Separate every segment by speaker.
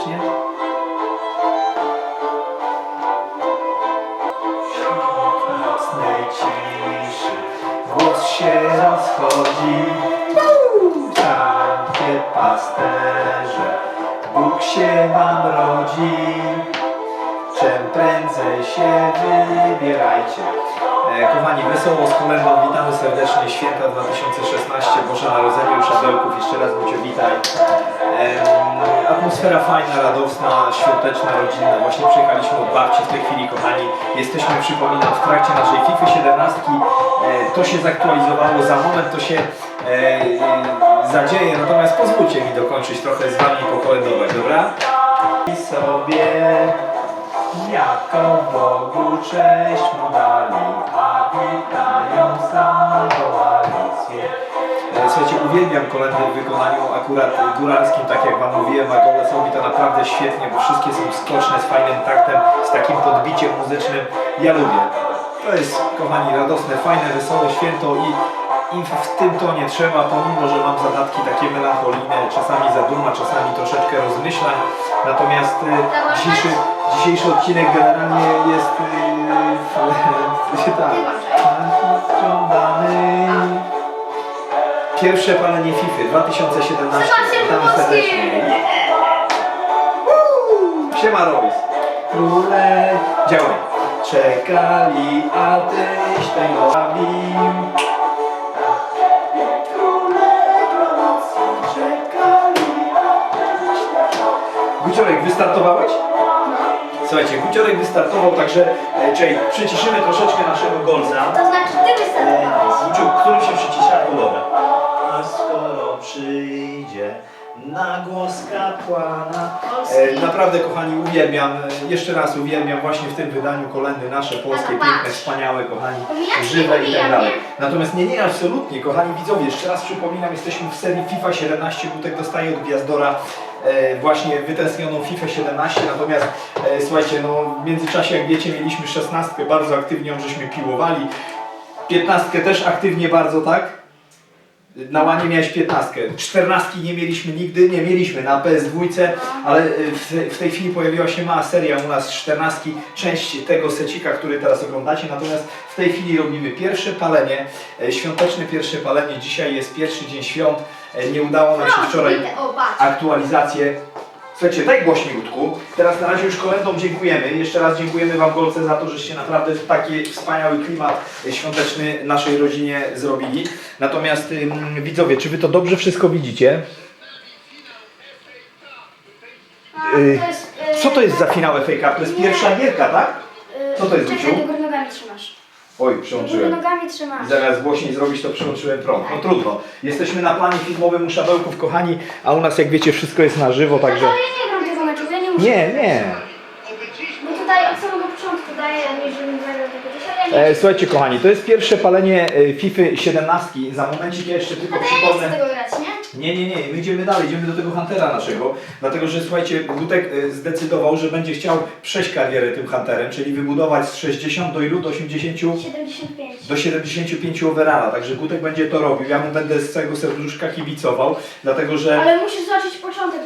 Speaker 1: serdecznie. W nocnej ciszy głos się rozchodzi. Takie pasterze, Bóg się wam rodzi. Czym prędzej się E, kochani, wesoło z kolendą, witamy serdecznie. Święta 2016, Boże Narodzenie już jeszcze raz Cię witaj. Atmosfera fajna, radosna, świąteczna, rodzinna. Właśnie przyjechaliśmy od babci w tej chwili, kochani. Jesteśmy, przypominam, w trakcie naszej FIFA 17. E, to się zaktualizowało, za moment to się e, zadzieje, natomiast pozwólcie mi dokończyć trochę z Wami pokolendować, dobra? I sobie jako Bogu cześć mu dali, a witają zwie. E, Słuchajcie, uwielbiam kolendy w wykonaniu akurat góralskim, tak jak Wam mówiłem, a Golec robi to naprawdę świetnie, bo wszystkie są skoczne, z fajnym taktem, z takim podbiciem muzycznym. Ja lubię. To jest, kochani, radosne, fajne, wesołe święto i, i w tym tonie trzeba, pomimo, że mam zadatki takie melancholijne, czasami zaduma, czasami troszeczkę rozmyślań. Natomiast y, dzisiejszy, dzisiejszy odcinek generalnie jest y, tak. Pierwsze palenie FIFA 2017.
Speaker 2: Sebastian
Speaker 1: Witamy serdecznie. Siema Robis. Króle, działaj. Czekali, a tyś tej bawił. Guciorek, wystartowałeś? Słuchajcie, Guciorek wystartował, także e, czyli przyciszymy troszeczkę naszego golca.
Speaker 2: To znaczy ty wystartowałeś.
Speaker 1: Guciu, którym się przycisza? Dobra. A skoro przyjdzie na głos kapłana. E, naprawdę, kochani, uwielbiam, e, jeszcze raz uwielbiam właśnie w tym wydaniu kolendy nasze polskie,
Speaker 2: Dobra,
Speaker 1: piękne,
Speaker 2: patrz.
Speaker 1: wspaniałe, kochani, żywe i tak dalej. Natomiast nie, nie, absolutnie, kochani widzowie, jeszcze raz przypominam, jesteśmy w serii FIFA 17, Gutek dostaje od Gwiazdora e, właśnie wytęsknioną FIFA 17, natomiast e, słuchajcie, no w międzyczasie, jak wiecie, mieliśmy 16, bardzo aktywnie ją żeśmy piłowali, 15 też aktywnie bardzo, tak? Na łanie miałeś 15. 14 nie mieliśmy nigdy, nie mieliśmy na PS2, ale y, w, tej chwili pojawiła się mała seria u nas 14, część tego secika, który teraz oglądacie. Natomiast w tej chwili robimy pierwsze palenie, e, świąteczne pierwsze palenie. Dzisiaj jest pierwszy dzień świąt. E, Nie udało nam się wczoraj aktualizację. Słuchajcie, daj głośniej Ludku. Teraz na razie już kolędą dziękujemy. Jeszcze raz dziękujemy Wam Golce za to, żeście naprawdę taki wspaniały klimat świąteczny naszej rodzinie zrobili. Natomiast ym, widzowie, czy Wy to dobrze wszystko widzicie?
Speaker 2: A,
Speaker 1: y,
Speaker 2: to jest, y,
Speaker 1: Co to jest za finał FA Cup? To jest
Speaker 2: Nie.
Speaker 1: pierwsza gierka, tak?
Speaker 2: y,
Speaker 1: co to jest,
Speaker 2: Czekaj,
Speaker 1: Guciu?
Speaker 2: do trzymasz.
Speaker 1: Oj, przełączyłem.
Speaker 2: nogami trzymasz.
Speaker 1: Zamiast głośniej zrobić, to przyłączyłem prąd. No trudno. Jesteśmy na planie filmowym u Szabełków, kochani, a u nas, jak wiecie, wszystko jest na żywo, także...
Speaker 2: Ale ja nie gram tego meczu, ja nie muszę.
Speaker 1: Nie, nie.
Speaker 2: Bo tutaj od samego początku daję, nie żebym zagrał tego ale ja nie
Speaker 1: E, słuchajcie kochani, to jest pierwsze palenie e, FIFA 17. Za momencik ja jeszcze tylko
Speaker 2: Ale ja nie chcę
Speaker 1: przypomnę.
Speaker 2: tego grać, nie?
Speaker 1: Nie, nie, nie, my idziemy dalej, idziemy do tego Huntera naszego, dlatego że słuchajcie, Gutek e, zdecydował, że będzie chciał przejść karierę tym Hunterem, czyli wybudować z 60 do ilu? Do 80?
Speaker 2: 75.
Speaker 1: Do 75 overalla, także Gutek będzie to robił, ja mu będę z całego serduszka kibicował, dlatego że
Speaker 2: Ale musisz zobaczyć początek,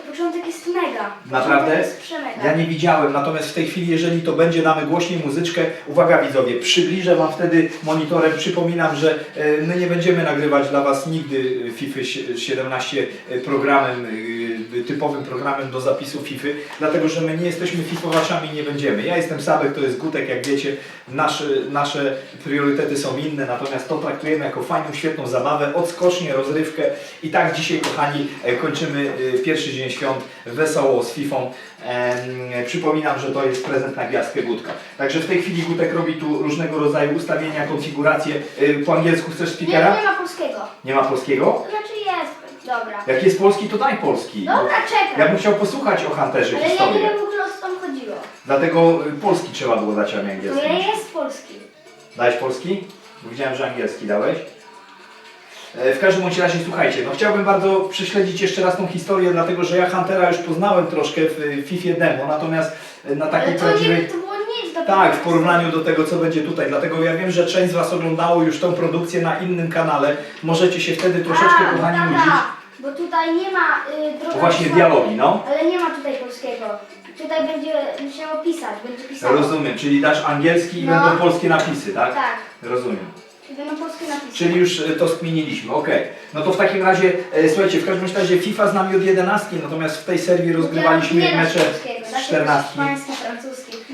Speaker 2: mega.
Speaker 1: Naprawdę?
Speaker 2: Początek jest przemega.
Speaker 1: Ja nie widziałem, natomiast w tej chwili, jeżeli to będzie, damy głośniej muzyczkę. Uwaga widzowie, przybliżę Wam wtedy monitorem. Przypominam, że e, my nie będziemy nagrywać dla Was nigdy e, FIFA sie- 17 e, programem, e, typowym programem do zapisu FIFA, dlatego że my nie jesteśmy fifowaczami i nie będziemy. Ja jestem Sabek, to jest Gutek, jak wiecie, nasze, nasze priorytety są inne, natomiast to traktujemy jako fajną, świetną zabawę, odskocznie, rozrywkę. I tak dzisiaj, kochani, e, kończymy e, pierwszy dzień świąt wesoło z Fifą. Em, przypominam, że to jest prezent na gwiazdkę Gutka. Także w tej chwili Gutek robi tu różnego rodzaju ustawienia, konfiguracje. E, Po angielsku chcesz
Speaker 2: Nie,
Speaker 1: speakera?
Speaker 2: nie ma polskiego.
Speaker 1: Nie ma polskiego?
Speaker 2: Znaczy. Dobra.
Speaker 1: Jak jest polski, to daj polski.
Speaker 2: Dobra,
Speaker 1: Ja
Speaker 2: czekaj.
Speaker 1: bym chciał posłuchać o Hunterze
Speaker 2: Ale ja nie wiem w ogóle o co tam chodziło.
Speaker 1: Dlatego y, polski trzeba było dać, a nie
Speaker 2: To
Speaker 1: angielski.
Speaker 2: ja jest polski.
Speaker 1: Dałeś polski? Bo Widziałem, że angielski dałeś. E, W każdym bądź razie słuchajcie, no chciałbym bardzo prześledzić jeszcze raz tą historię, dlatego że ja Huntera już poznałem troszkę w y, FIFA demo, natomiast y, na
Speaker 2: Ale
Speaker 1: takiej
Speaker 2: to, nie,
Speaker 1: prawdziwej...
Speaker 2: to
Speaker 1: Tak, w porównaniu do tego, co będzie tutaj. Dlatego ja wiem, że część z Was oglądało już tą produkcję na innym kanale. Możecie się wtedy troszeczkę,
Speaker 2: A,
Speaker 1: kochani,
Speaker 2: dobra.
Speaker 1: nudzić.
Speaker 2: Bo tutaj nie ma y, drogi.
Speaker 1: Właśnie dialogi, no.
Speaker 2: Ale nie ma tutaj polskiego. Tutaj będzie musiało pisać, będzie pisało.
Speaker 1: Rozumiem, czyli dasz angielski i
Speaker 2: No.
Speaker 1: będą polskie napisy, tak?
Speaker 2: Tak.
Speaker 1: Rozumiem.
Speaker 2: I będą polskie napisy.
Speaker 1: Czyli już e, to skminiliśmy, okej. No to w takim razie, e, słuchajcie, w każdym razie FIFA z nami od 11, natomiast w tej serii rozgrywaliśmy
Speaker 2: nie
Speaker 1: mecze
Speaker 2: polskiego,
Speaker 1: z
Speaker 2: dasz
Speaker 1: 14.
Speaker 2: hiszpański,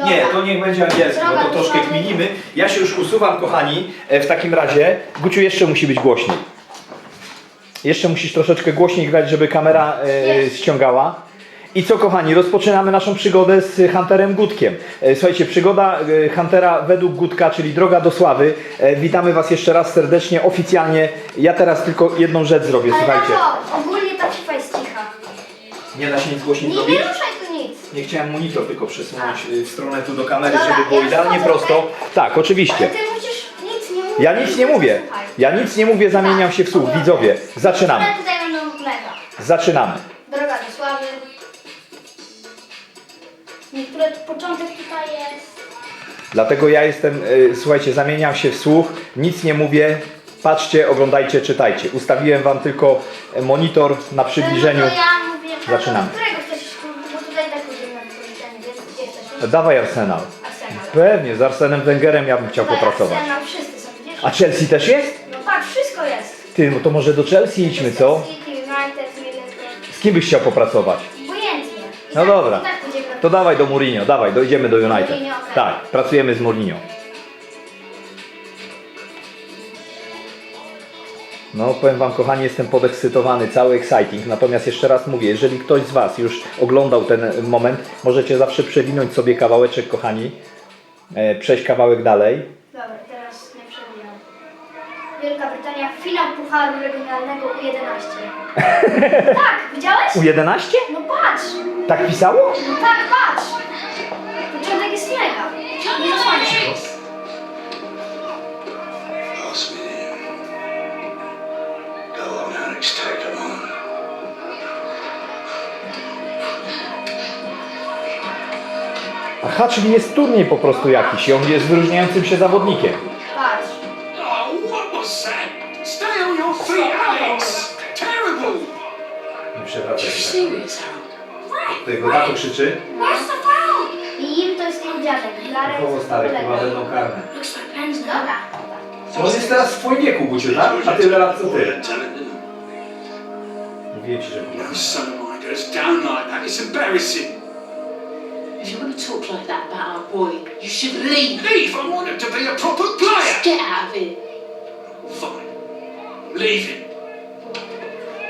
Speaker 1: Nie, to niech będzie angielski, bo to troszkę kminimy. Ja się już usuwam, kochani. E, W takim razie, Guciu jeszcze musi być głośniej. Jeszcze musisz troszeczkę głośniej grać, żeby kamera e,
Speaker 2: Jest.
Speaker 1: ściągała. I co kochani, rozpoczynamy naszą przygodę z Hunterem Gutkiem. E, Słuchajcie, przygoda e, Huntera według Gutka, czyli droga do sławy. E, Witamy Was jeszcze raz serdecznie, oficjalnie. Ja teraz tylko jedną rzecz zrobię,
Speaker 2: Ale
Speaker 1: słuchajcie.
Speaker 2: tato, ogólnie ta FIFA jest cicha.
Speaker 1: Nie da się nic głośniej
Speaker 2: Nie,
Speaker 1: zrobić.
Speaker 2: nie ruszaj tu nic.
Speaker 1: Nie chciałem monitor tylko przesunąć y, w stronę tu do kamery,
Speaker 2: Dobra,
Speaker 1: żeby było
Speaker 2: ja
Speaker 1: idealnie
Speaker 2: wchodzę,
Speaker 1: prosto. Tak,
Speaker 2: Ale
Speaker 1: oczywiście.
Speaker 2: ty musisz nic nie mówić.
Speaker 1: Ja nic nie mówię.
Speaker 2: Słuchaj.
Speaker 1: Ja nic nie mówię, zamieniam się w słuch. Widzowie, zaczynamy.
Speaker 2: Ale tutaj będą mega.
Speaker 1: Zaczynamy.
Speaker 2: Droga do sławy. Niektóre początek tutaj jest.
Speaker 1: Dlatego ja jestem, y, słuchajcie, zamieniam się w słuch, nic nie mówię. Patrzcie, oglądajcie, czytajcie. Ustawiłem wam tylko e, monitor na przybliżeniu.
Speaker 2: No to ja mówię, tato,
Speaker 1: Zaczynamy.
Speaker 2: którego
Speaker 1: Dawaj Arsenal.
Speaker 2: Arsenal.
Speaker 1: Pewnie, z Arsenem Wengerem ja bym chciał popracować.
Speaker 2: Arsenal, wszyscy są?
Speaker 1: A Chelsea też jest?
Speaker 2: No patrz, wszystko jest.
Speaker 1: Ty, no to może do Chelsea idźmy, co?
Speaker 2: City, United, Middlesbrough.
Speaker 1: Z kim byś chciał popracować?
Speaker 2: Obojętnie. I
Speaker 1: No
Speaker 2: tak,
Speaker 1: dobra.
Speaker 2: I tak będzie.
Speaker 1: To dawaj do Mourinho, dawaj, dojdziemy do United.
Speaker 2: Mourinho, okej.
Speaker 1: Tak, pracujemy z Mourinho. No, powiem Wam, kochani, jestem podekscytowany, cały exciting. Natomiast jeszcze raz mówię, jeżeli ktoś z Was już oglądał ten moment, możecie zawsze przewinąć sobie kawałeczek, kochani, e, przejść kawałek dalej.
Speaker 2: Dobra, teraz nie przewijam. Wielka Brytania, finał Pucharu Regionalnego U11. tak, widziałeś?
Speaker 1: U11?
Speaker 2: No patrz!
Speaker 1: Tak pisało?
Speaker 2: No tak, patrz! Początek jest mega. Nie zasłaniaj
Speaker 3: Go on, Alex, take him on.
Speaker 1: Aha, czyli jest turniej po prostu jakiś i on jest wyróżniającym się zawodnikiem.
Speaker 2: Patrz.
Speaker 3: Oh, what was that? Stay on your feet, Alex! Terrible!
Speaker 1: Nie przewracaj się.
Speaker 4: serious, Harold?
Speaker 1: To jego tato krzyczy.
Speaker 2: I im to jest ich dziadek. Larry
Speaker 1: Koło stary,
Speaker 2: kolega.
Speaker 1: chyba będą karne.
Speaker 4: Looks like plans now.
Speaker 2: Dobra.
Speaker 1: On jest teraz w twoim wieku, Guciu, tak? A tyle lat co ty. Mówiłem ci, że?
Speaker 3: No son of mine goes down like that. It's embarrassing.
Speaker 4: If you're going to talk like that about our boy, you should leave.
Speaker 3: Leave! I want him to be a proper player!
Speaker 4: Get out of here.
Speaker 3: Fine. Leaving.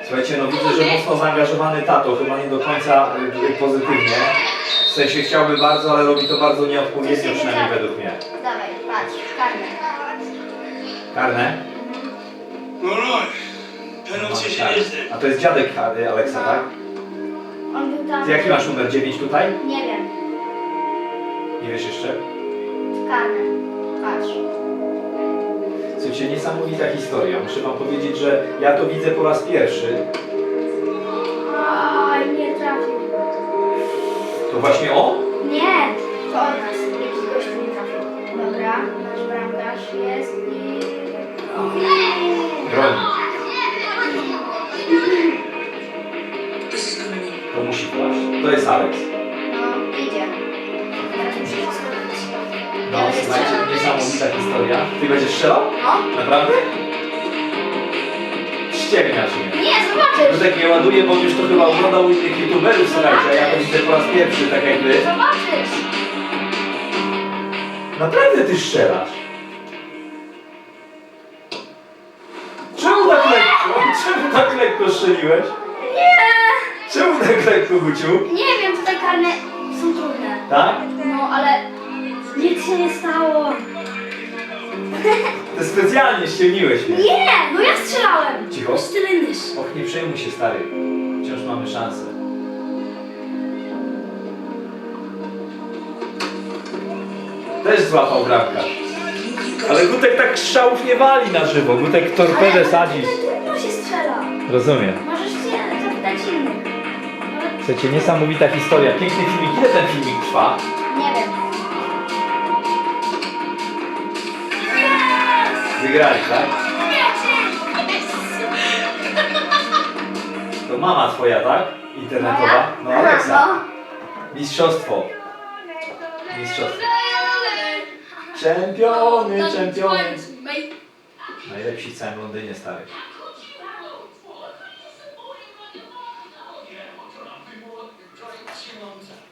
Speaker 1: Słuchajcie, no widzę, że mocno zaangażowany tato, chyba nie do końca y, y, pozytywnie. W sensie chciałby bardzo, ale robi to bardzo nieodpowiednio, przynajmniej według mnie.
Speaker 2: Dawaj, patrz, karne.
Speaker 1: Karne?
Speaker 3: All right.
Speaker 1: Tak. A to jest dziadek y, Aleksa, tak?
Speaker 2: On był tam...
Speaker 1: Ty jaki masz numer 9 tutaj?
Speaker 2: Nie wiem.
Speaker 1: Nie wiesz jeszcze?
Speaker 2: Karne. Patrz.
Speaker 1: Słuchajcie, niesamowita historia. Muszę wam powiedzieć, że ja to widzę po raz pierwszy.
Speaker 2: Aj, nie trafił.
Speaker 1: To właśnie on?
Speaker 2: Nie, to od nas. Jakiś gościu nie trafił. Dobra, nasz bramkarz jest i...
Speaker 1: Broni. Aleks.
Speaker 2: No, idzie. Teraz muszę robić.
Speaker 1: No, słuchajcie, niesamowita historia. Ty będziesz strzelał?
Speaker 2: No.
Speaker 1: Naprawdę? Ściemniasz mnie.
Speaker 2: Nie, zobaczysz.
Speaker 1: Dudek mnie ładuje, bo on już to chyba oglądał u innych youtuberów, słuchajcie, a ja to widzę po raz pierwszy, tak jak wy.
Speaker 2: Zobaczysz.
Speaker 1: Naprawdę ty strzelasz. Czemu tak lekko? Czemu tak lekko strzeliłeś? Czemu tak lekko, Guciu?
Speaker 2: Nie wiem, tutaj karne są trudne.
Speaker 1: Tak?
Speaker 2: No, ale nic się nie stało.
Speaker 1: Ty specjalnie ściemniłeś mnie.
Speaker 2: Nie, no ja strzelałem.
Speaker 1: Cicho.
Speaker 4: This.
Speaker 1: Och, nie przejmuj się, stary. Wciąż mamy szansę. Też złapał bramkarz. Ale Gutek tak strzałów nie wali na żywo. Gutek torpedę
Speaker 2: Ale
Speaker 1: sadzi.
Speaker 2: tutaj trudno się strzela.
Speaker 1: Rozumiem.
Speaker 2: Możesz
Speaker 1: Słuchajcie, niesamowita historia. Piękny filmik. Ile ten filmik trwa?
Speaker 2: nie wiem.
Speaker 1: Wygrali, tak? mama twoja, tak? Internetowa? No, Alexa.
Speaker 2: no.
Speaker 1: Mistrzostwo. Mistrzostwo. Czempiony, czempiony. Najlepsi w całym Londynie, stary.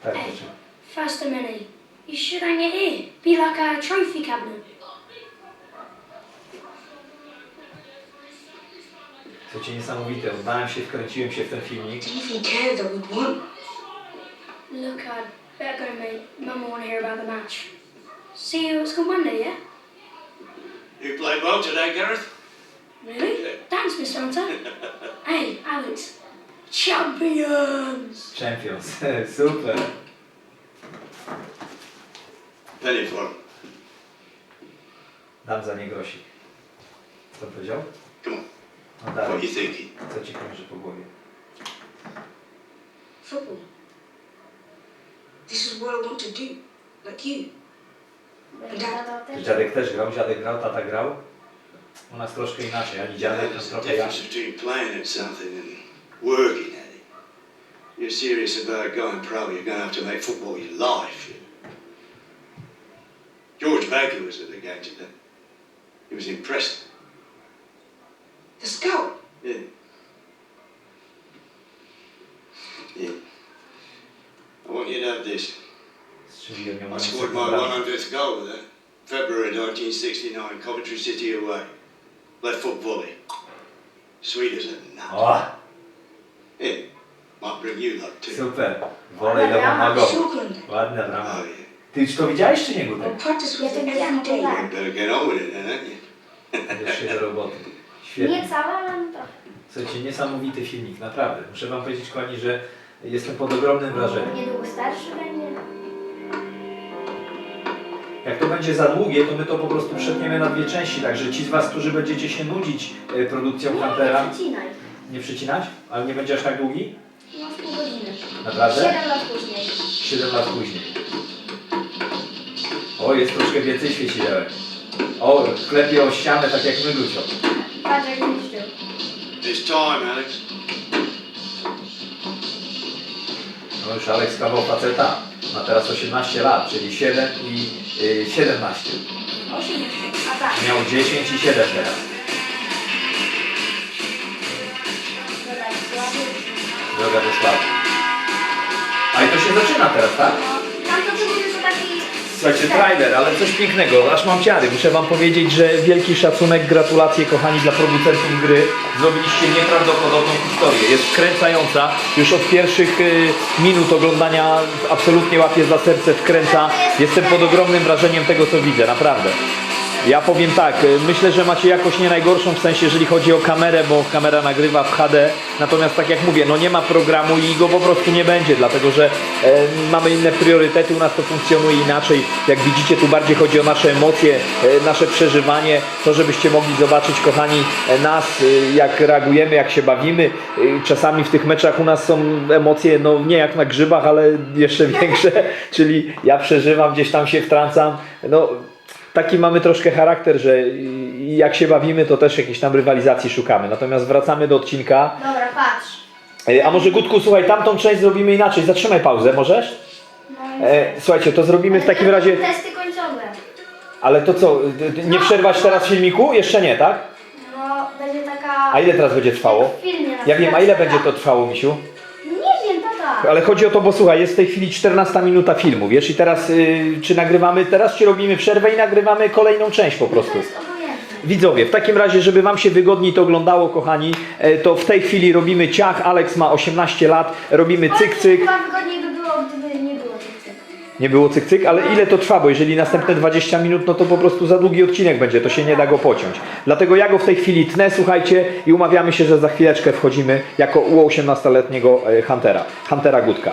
Speaker 1: Tak, proszę.
Speaker 5: First a minute. You should hang it here. Be like a trophy cabinet.
Speaker 1: Słuchajcie, niesamowite. Oddałem się, wkręciłem się w ten filmik.
Speaker 4: Didn't even care that we'd won.
Speaker 5: Look, I'd better go, mate. Mum will want to hear about the match. See you at school Monday, yeah?
Speaker 3: You played well today, Gareth.
Speaker 5: Really? Thanks, Mr. Hunter. hey, Alex. Champions!
Speaker 1: Champions. Super.
Speaker 3: Penny for him.
Speaker 1: Dam za nie grosik. Co powiedział?
Speaker 3: Come on.
Speaker 1: No
Speaker 3: What are
Speaker 1: dalej.
Speaker 3: you thinking?
Speaker 1: Co ci krąży po głowie?
Speaker 4: Football. This is what I want to do. Like you.
Speaker 1: Czy
Speaker 2: też.
Speaker 1: dziadek też grał? Dziadek grał, tata grał? U nas troszkę inaczej. Ani dziadek, to
Speaker 3: There's a
Speaker 1: trochę ja.
Speaker 3: difference between playing at something and working. You're serious about going pro, you're going to have to make football your life. George Baker was at the game today. He was impressed.
Speaker 4: The scout.
Speaker 3: Yeah. Yeah. I want you to have this. I scored my 100th goal with that. February 1969, Coventry City away. Left foot volley. Sweet as a nut.
Speaker 1: O,
Speaker 3: Yeah,
Speaker 1: super. Wolej lewą nogą.
Speaker 4: Shortland.
Speaker 1: Ładna brama. Ty już to widziałeś czy nie,
Speaker 4: I'll
Speaker 1: Gutek?
Speaker 4: practice
Speaker 2: Ja
Speaker 4: with
Speaker 2: widziałam,
Speaker 4: every day.
Speaker 3: Better get it
Speaker 1: się do roboty. Świetnie.
Speaker 2: Nie całe, ale no trochę.
Speaker 1: Słuchajcie, niesamowity filmik, naprawdę. Muszę wam powiedzieć, kochani, że jestem pod ogromnym wrażeniem.
Speaker 2: Niedługo starszy będzie.
Speaker 1: Jak to będzie za długie, to my to po prostu przetniemy na dwie części, także ci z was, którzy będziecie się nudzić e, produkcją
Speaker 2: Nie,
Speaker 1: Huntera,
Speaker 2: nie przecinaj.
Speaker 1: nie przycinać? Ale nie będzie aż tak długi?
Speaker 2: No pół godziny.
Speaker 1: Naprawdę?
Speaker 2: Siedem lat później.
Speaker 1: 7 lat później. O, jest troszkę więcej świecidełek. O, klepie o ścianę, tak jak my, Lucio.
Speaker 2: Patrz jak niszczył.
Speaker 3: It's time, Alex.
Speaker 1: No już Aleks kawał faceta. Ma teraz 18 lat, czyli 7 i y, 17.
Speaker 2: Osiem. A tak.
Speaker 1: Miał 10 i 7 teraz. Droga do sławy. A i to się zaczyna teraz, tak?
Speaker 2: Tam to taki...
Speaker 1: Słuchajcie, trailer, ale coś pięknego, aż mam ciary. Muszę wam powiedzieć, że wielki szacunek, gratulacje kochani dla producentów gry. Zrobiliście nieprawdopodobną historię. Jest wkręcająca. Już od pierwszych y, minut oglądania absolutnie łapie za serce, wkręca. Jestem pod ogromnym wrażeniem tego, co widzę, naprawdę. Ja powiem tak, y, myślę, że macie jakoś nie najgorszą w sensie, jeżeli chodzi o kamerę, bo kamera nagrywa w HD. Natomiast tak jak mówię, no nie ma programu i go po prostu nie będzie, dlatego że e, mamy inne priorytety, u nas to funkcjonuje inaczej. Jak widzicie, tu bardziej chodzi o nasze emocje, e, nasze przeżywanie, to żebyście mogli zobaczyć, kochani, e, nas, e, jak reagujemy, jak się bawimy. E, Czasami w tych meczach u nas są emocje, no nie jak na grzybach, ale jeszcze większe, czyli ja przeżywam, gdzieś tam się wtrącam. No, taki mamy troszkę charakter, że jak się bawimy, to też jakiejś tam rywalizacji szukamy. Natomiast wracamy do odcinka.
Speaker 2: Dobra, patrz.
Speaker 1: E, A może Gutku, słuchaj, tamtą część zrobimy inaczej. Zatrzymaj pauzę, możesz?
Speaker 2: No,
Speaker 1: E, słuchajcie, to zrobimy w takim razie.
Speaker 2: Testy końcowe.
Speaker 1: Ale to co, nie przerwać teraz filmiku? Jeszcze nie, tak?
Speaker 2: No, będzie taka...
Speaker 1: A ile teraz będzie trwało?
Speaker 2: W filmie
Speaker 1: Ja wiem, a ile będzie to trwało, Misiu?
Speaker 2: Tata.
Speaker 1: Ale chodzi o to, bo słuchaj, jest w tej chwili 14 minuta filmu, wiesz, i teraz y, czy nagrywamy teraz, czy robimy przerwę i nagrywamy kolejną część po prostu. Widzowie, w takim razie, żeby Wam się wygodniej to oglądało, kochani, e, to w tej chwili robimy ciach. Alex ma 18 lat, robimy cyk, cyk.
Speaker 2: Chyba wygodniej by
Speaker 1: Nie było cyk, cyk, ale ile to trwa? Bo jeżeli następne 20 minut, no to po prostu za długi odcinek będzie, to się nie da go pociąć. Dlatego ja go w tej chwili tnę, słuchajcie, i umawiamy się, że za chwileczkę wchodzimy jako u 18-letniego e, Huntera, Huntera Gutka.